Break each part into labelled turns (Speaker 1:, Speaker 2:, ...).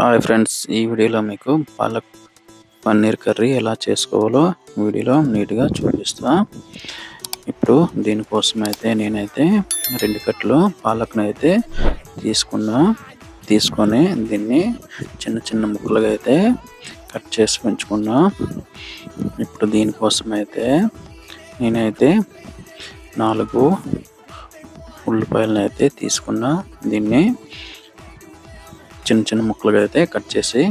Speaker 1: Hi friends ఈ వీడియోలో మీకు పాలక్ పన్నీర్ కర్రీ ఎలా చేసుకోవాలో వీడియోలో నీట్గా చూపిస్తా. ఇప్పుడు దీనికోసం అయితే నేనైతే రెండు కట్టలు పాలక్ను అయితే తీసుకున్నా. తీసుకొని దీన్ని చిన్న చిన్న ముక్కలుగా అయితే కట్ చేసి పెంచుకున్నా. ఇప్పుడు దీనికోసం అయితే నేనైతే నాలుగు ఉల్లిపాయలను అయితే తీసుకున్నా. దీన్ని చిన్న చిన్న ముక్కలుగా అయితే కట్ చేసి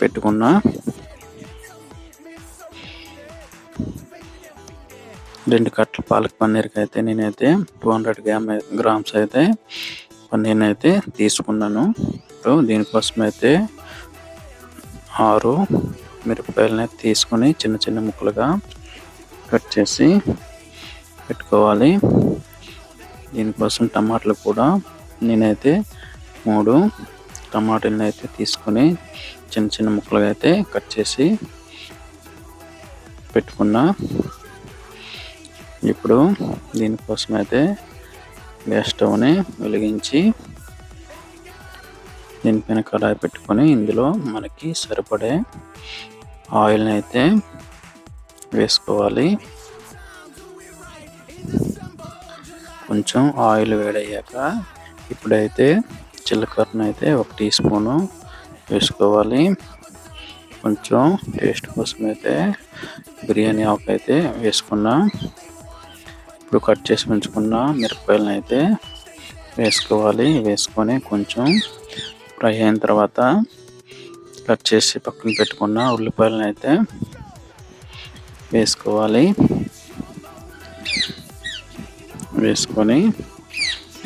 Speaker 1: పెట్టుకున్నా. రెండు కట్టలు పాలక్ పన్నీర్కి అయితే నేనైతే టూ హండ్రెడ్ గ్రామ్ గ్రామ్స్ అయితే పన్నీర్ని అయితే తీసుకున్నాను. ఇప్పుడు దీనికోసం అయితే ఆరు మిరపకాయలని తీసుకొని చిన్న చిన్న ముక్కలుగా కట్ చేసి పెట్టుకోవాలి. దీనికోసం టమాటాలు కూడా నేనైతే మూడు టమాటాలను అయితే తీసుకొని చిన్న చిన్న ముక్కలుగా అయితే కట్ చేసి పెట్టుకున్నా ఇప్పుడు దీనికోసం అయితే గ్యాస్ స్టవ్ని వెలిగించి దీనిపైన కడాయి పెట్టుకొని ఇందులో మనకి సరిపడే ఆయిల్ని అయితే వేసుకోవాలి. కొంచెం ఆయిల్ వేడయ్యాక ఇప్పుడైతే జీలకర్రను అయితే ఒక టీ స్పూను వేసుకోవాలి. కొంచెం టేస్ట్ కోసం అయితే బిర్యానీ ఆకు అయితే వేసుకున్నా. ఇప్పుడు కట్ చేసి ఉంచుకున్న మిరపకాయలను అయితే వేసుకోవాలి. వేసుకొని కొంచెం ఫ్రై అయిన తర్వాత కట్ చేసి పక్కన పెట్టుకున్న ఉల్లిపాయలను అయితే వేసుకోవాలి. వేసుకొని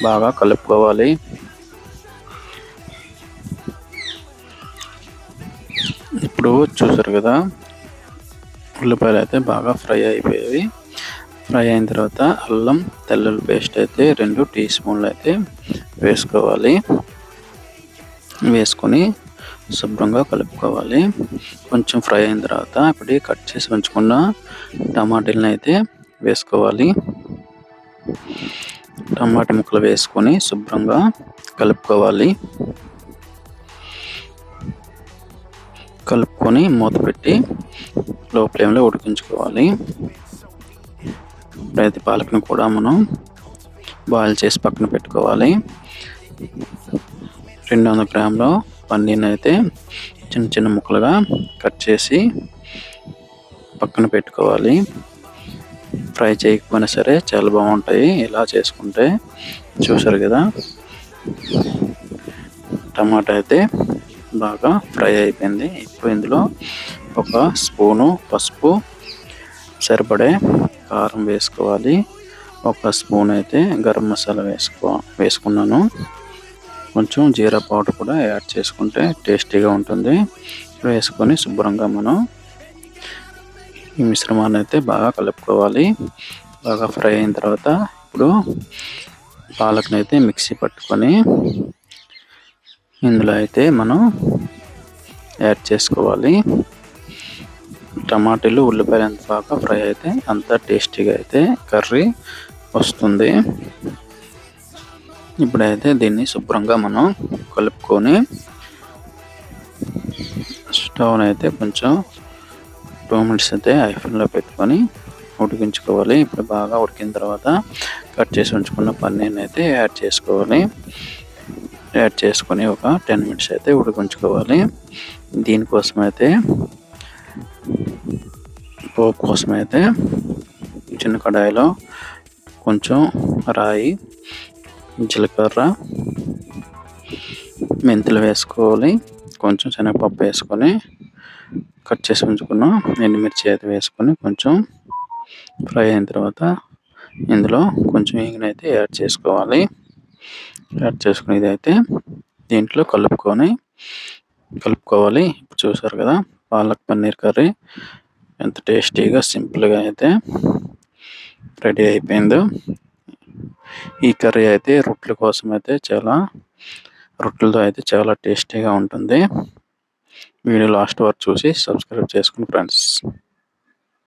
Speaker 1: బాగా కలుపుకోవాలి. చూసారు కదా? ఉల్లిపాయలు అయితే బాగా ఫ్రై అయిపోయాయి. ఫ్రై అయిన తర్వాత అల్లం తెల్లుల్లి పేస్ట్ అయితే రెండు టీ స్పూన్లు అయితే వేసుకోవాలి. వేసుకొని శుభ్రంగా కలుపుకోవాలి. కొంచెం ఫ్రై అయిన తర్వాత ఇప్పుడు కట్ చేసి ఉంచుకున్న టమాటీలను అయితే వేసుకోవాలి. టమాటా ముక్కలు వేసుకొని శుభ్రంగా కలుపుకోవాలి. కలుపుకొని మూత పెట్టి లో ఫ్లేమ్లో ఉడికించుకోవాలి. ఇప్పుడైతే పాలకను కూడా మనం బాయిల్ చేసి పక్కన పెట్టుకోవాలి. రెండు వందల గ్రాములు పన్నీర్ని అయితే చిన్న చిన్న ముక్కలుగా కట్ చేసి పక్కన పెట్టుకోవాలి. ఫ్రై చేయకపోయినా సరే చాలా బాగుంటాయి. ఇలా చేసుకుంటే చూసారు కదా? టమాటా అయితే బాగా ఫ్రై అయిపోయింది. ఇప్పుడు ఇందులో ఒక స్పూను పసుపు సరిపడే కారం వేసుకోవాలి. ఒక స్పూన్ అయితే గరం మసాలా వేసుకో వేసుకున్నాను. కొంచెం జీరా పౌడర్ కూడా యాడ్ చేసుకుంటే టేస్టీగా ఉంటుంది. వేసుకొని శుభ్రంగా మనం ఈ మిశ్రమాన్ని అయితే బాగా కలుపుకోవాలి. బాగా ఫ్రై అయిన తర్వాత ఇప్పుడు పాలకుని అయితే మిక్సీ పట్టుకొని ఇందులో అయితే మనం యాడ్ చేసుకోవాలి. టమాటాలు ఉల్లిపాయలు ఎంత బాగా ఫ్రై అయితే అంత టేస్టీగా అయితే కర్రీ వస్తుంది. ఇప్పుడైతే దీన్ని శుభ్రంగా మనం కలుపుకొని స్టవ్ అయితే కొంచెం టూ మినిట్స్ అయితే ఐఫోన్లో పెట్టుకొని ఉడికించుకోవాలి. ఇప్పుడు బాగా ఉడికిన తర్వాత కట్ చేసి ఉంచుకున్న పన్నీర్ని అయితే యాడ్ చేసుకోవాలి. యాడ్ చేసుకొని ఒక టెన్ మినిట్స్ అయితే ఉడికించుకోవాలి. దీనికోసం అయితే పోపు కోసం అయితే చిన్న కడాయిలో కొంచెం రాయి జీలకర్ర మెంతులు వేసుకోవాలి. కొంచెం శనగపప్పు వేసుకొని కట్ చేసి ఉంచుకున్నాం ఎండుమిర్చి అయితే వేసుకొని కొంచెం ఫ్రై అయిన తర్వాత ఇందులో కొంచెం ఇంగినైతే యాడ్ చేసుకోవాలి. యాడ్ చేసుకునేది అయితే దీంట్లో కలుపుకొని కలుపుకోవాలి. ఇప్పుడు చూసారు కదా పాలక్ పన్నీర్ కర్రీ ఎంత టేస్టీగా సింపుల్గా అయితే రెడీ అయిపోయిందో. ఈ కర్రీ అయితే రొట్టెల కోసం అయితే చాలా రొట్టెలతో అయితే చాలా టేస్టీగా ఉంటుంది. వీడియో లాస్ట్ వరకు చూసి సబ్స్క్రైబ్ చేసుకుని ఫ్రెండ్స్.